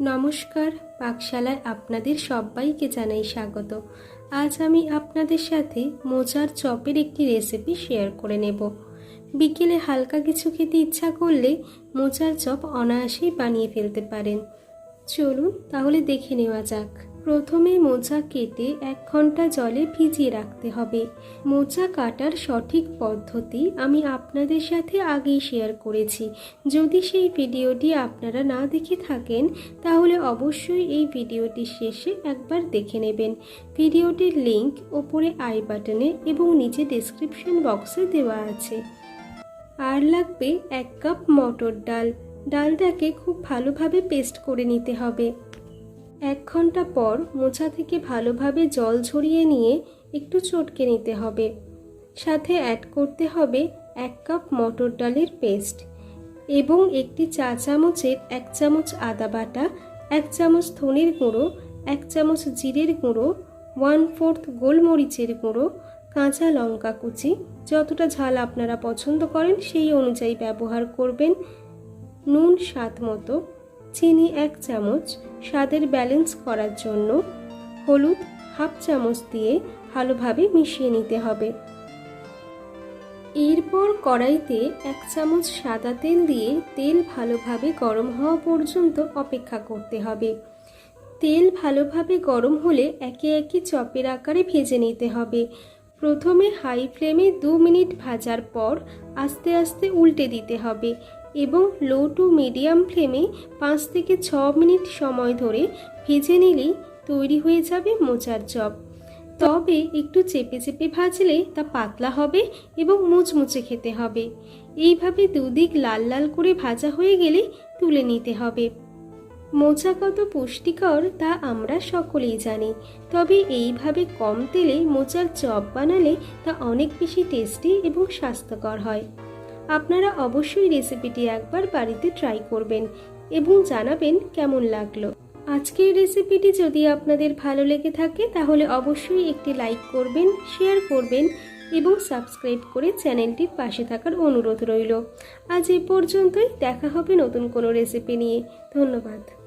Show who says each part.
Speaker 1: নমস্কার, পাকশালায় আপনাদের সবাইকে জানাই স্বাগত। আজ আমি আপনাদের সাথে মোচার চপের একটি রেসিপি শেয়ার করে নেব। বিকেলে হালকা কিছু খেতে ইচ্ছা করলে মোচার চপ অনায়াসেই বানিয়ে ফেলতে পারেন। চলুন তাহলে দেখে নেওয়া যাক। প্রথমে মোচা কেটে এক ঘণ্টা জলে ভিজিয়ে রাখতে হবে। মোচা কাটার সঠিক পদ্ধতি আমি আপনাদের সাথে আগেই শেয়ার করেছি। যদি সেই ভিডিওটি আপনারা না দেখে থাকেন, তাহলে অবশ্যই এই ভিডিওটি শেষে একবার দেখে নেবেন। ভিডিওটির লিংক ওপরে আই বাটনে এবং নিচে ডেসক্রিপশন বক্সে দেওয়া আছে। আর লাগবে এক কাপ মটর ডাল। ডালটাকে খুব ভালোভাবে পেস্ট করে নিতে হবে। এক ঘণ্টা পর মোচা থেকে ভালোভাবে জল ঝরিয়ে নিয়ে একটু চটকে নিতে হবে। সাথে অ্যাড করতে হবে এক কাপ মটর ডালের পেস্ট এবং একটি চা চামচের এক চামচ আদা বাটা, এক চামচ ধনের গুঁড়ো, এক চামচ জিরের গুঁড়ো ওয়ান ফোর্থ গোলমরিচের গুঁড়ো, কাঁচা লঙ্কা কুচি, যতটা ঝাল আপনারা পছন্দ করেন সেই অনুযায়ী ব্যবহার করবেন। নুন স্বাদ মতো, চিনি এক চামচ স্বাদের ব্যালেন্স করার জন্য হলুদ হাফ চামচ দিয়ে ভালোভাবে মিশিয়ে নিতে হবে। এরপর কড়াইতে এক চামচ সাদা তেল দিয়ে তেল ভালোভাবে গরম হওয়া পর্যন্ত অপেক্ষা করতে হবে। তেল ভালোভাবে গরম হলে একে একে চপের আকারে ভেজে নিতে হবে। প্রথমে হাই ফ্লেমে দু মিনিট ভাজার পর আস্তে আস্তে উল্টে দিতে হবে। এবং লো টু মিডিয়াম ফ্লেমে পাঁচ থেকে ছ মিনিট সময় ধরে ভেজে নিলেই তৈরি হয়ে যাবে মোচার চপ। তবে একটু চেপে চেপে ভাজলে তা পাতলা হবে এবং মুচমুচে খেতে হবে। এইভাবে দুদিক লাল লাল করে ভাজা হয়ে গেলে তুলে নিতে হবে। মোচা কত পুষ্টিকর তা আমরা সকলেই জানি, তবে এইভাবে কম তেলে মোচার চপ বানালে তা অনেক বেশি টেস্টি এবং স্বাস্থ্যকর হয়। আপনারা অবশ্যই রেসিপিটি একবার বাড়িতে ট্রাই করবেন এবং জানাবেন কেমন লাগল। আজকের রেসিপিটি যদি আপনাদের ভালো লেগে থাকে, তাহলে অবশ্যই একটি লাইক করবেন শেয়ার করবেন এবং সাবস্ক্রাইব করে চ্যানেলটির পাশে থাকার অনুরোধ রইল। আজ এ পর্যন্তই, দেখা হবে নতুন কোনো রেসিপি নিয়ে। ধন্যবাদ।